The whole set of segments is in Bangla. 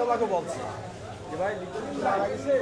আমাকে বলছে যে ভাই মারা গেছে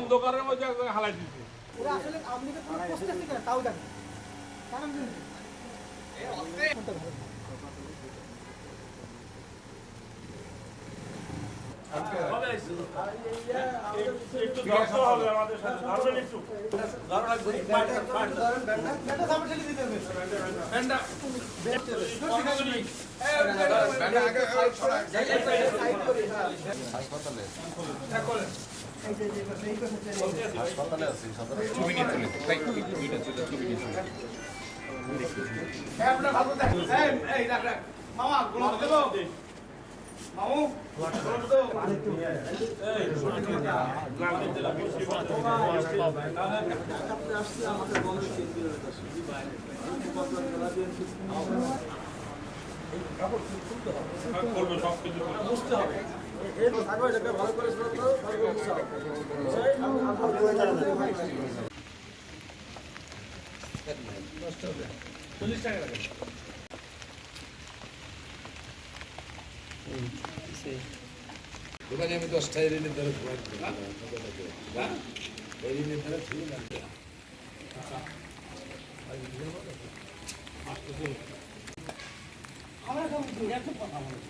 অন্ধকারের মধ্যে হালাই দিচ্ছে ওরা আসলে আপনি তো পুরো পোস্টার থেকে তাও দেখেন কারণ একটু ধরতে হবে আমাদের করবে সব কিছু বুঝতে হবে চল্লিশ টাকা লাগে আমি দশটা এরিনের দ্বারা এরিনের দ্বারা ছিল না কথা কইলি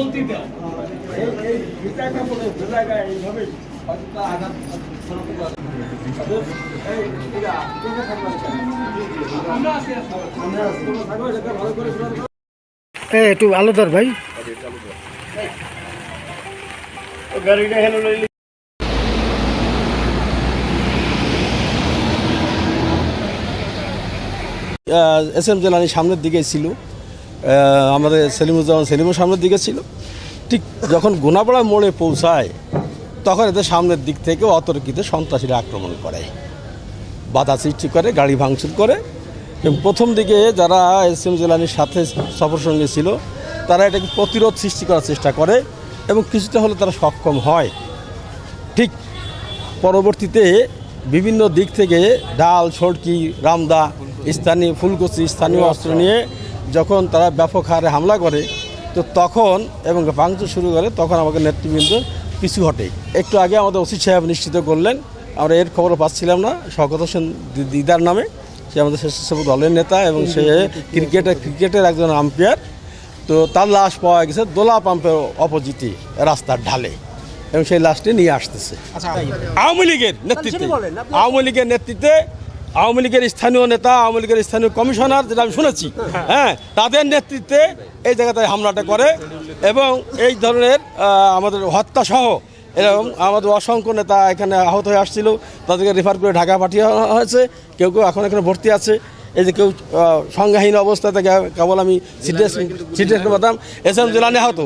এই গায়ে এইভাবে আঘাত শোনা দাও। একটু আলো ধর ভাই এস এম জেলানি সামনের দিকে ছিল আমাদের সেলিমুজ্জামান সেলিমও সামনের দিকে ছিল। ঠিক যখন গোনাপাড়া মোড়ে পৌঁছায়, তখন এদের সামনের দিক থেকে অতর্কিত সন্ত্রাসীরা আক্রমণ করে। বাধা সৃষ্টি করে, গাড়ি ভাঙচুর করে। এবং প্রথম দিকে যারা এস এম জেলানির সাথে সফর সঙ্গে ছিল, তারা এটাকে প্রতিরোধ সৃষ্টি করার চেষ্টা করে এবং কিছুটা হলে তারা সক্ষম হয়। ঠিক পরবর্তীতে বিভিন্ন দিক থেকে ডাল সড়কি রামদা, স্থানীয় ফুলকচি, স্থানীয় অস্ত্র নিয়ে যখন তারা ব্যাপক হারে হামলা করে তো তখন এবং ভাঙচুর শুরু করে তখন আমাকে নেতৃবৃন্দ পিছু হটে। একটু আগে আমাদের ওসি সাহেব নিশ্চিত করলেন আমরা এর খবরও পাচ্ছিলাম না শওকত হোসেন দিদার নামে। সে আমাদের স্বেচ্ছাসেবক দলের নেতা এবং সে ক্রিকেটের ক্রিকেটের একজন আম্পায়ার। তো তার লাশ পাওয়া গেছে দোলা পাম্পের অপোজিটে রাস্তার ঢালে। এবং সেই লাশটি নিয়ে আসতেছে। আওয়ামী লীগের নেতৃত্বে। আওয়ামী লীগের নেতৃত্বে আওয়ামী লীগের স্থানীয় নেতা আওয়ামী লীগের স্থানীয় কমিশনার যেটা আমি শুনেছি হ্যাঁ তাদের নেতৃত্বে এই জায়গাতে হামলাটা করে এবং এই ধরনের আমাদের হত্যা সহ এরকম আমাদের অসংখ্য নেতা এখানে আহত হয়ে আসছিল তাদেরকে রেফার করে ঢাকা পাঠিয়ে হয়েছে। কেউ কেউ এখন এখানে ভর্তি আছে। এই যে কেউ সংজ্ঞাহীন অবস্থাতে কেবল আমি সিরিয়াস সিরিয়াস বলতাম এস এম জেলানে আহত।